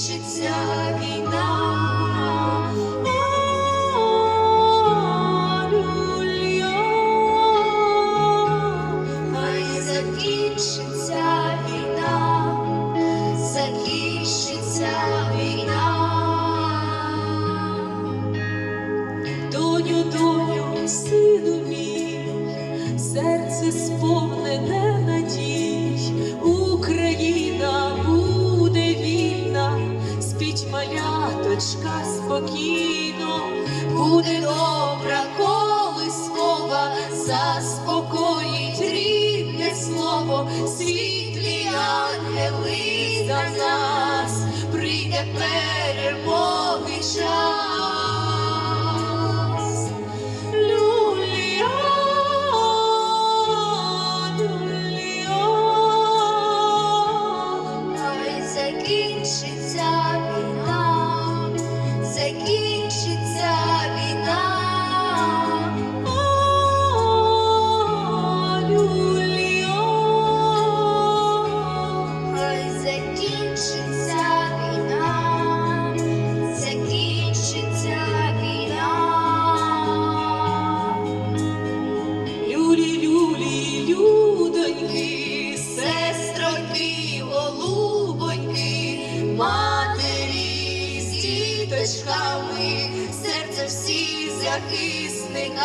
закінчиться війна. Буде добра колискова, заспокоїть рідне слово, світлі ангели за нас, прийде перемоги час. Люлія, люлія. Закінчиться з діточками, серце всі захисниками,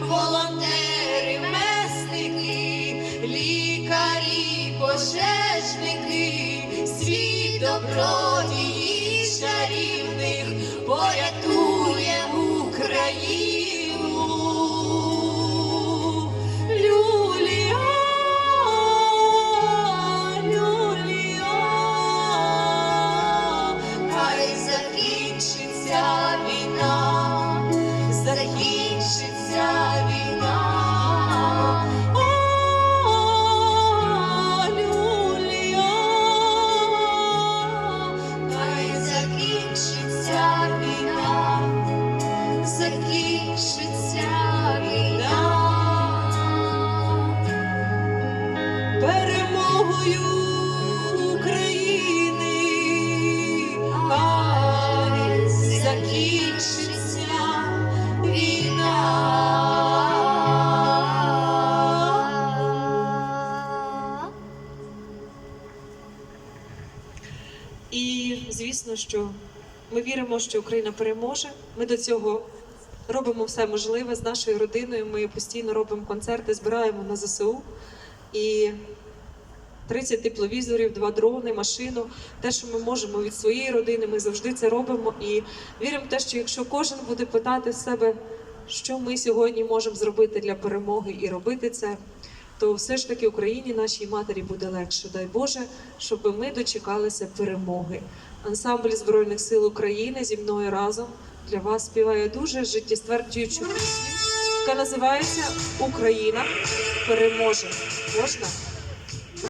волонтери, месники, лікарі, пожежники, світ добродії чарівних порятує Україну. Звісно, що ми віримо, що Україна переможе. Ми до цього робимо все можливе з нашою родиною. Ми постійно робимо концерти, збираємо на ЗСУ. І 30 тепловізорів, два дрони, машину. Те, що ми можемо від своєї родини, ми завжди це робимо. І віримо в те, що якщо кожен буде питати себе, що ми сьогодні можемо зробити для перемоги і робити це, то все ж таки Україні, нашій матері, буде легше. Дай Боже, щоб ми дочекалися перемоги. Ансамбль Збройних сил України зі мною разом для вас співає дуже життєстверджуючу пісню, яка називається Україна переможе. Можна?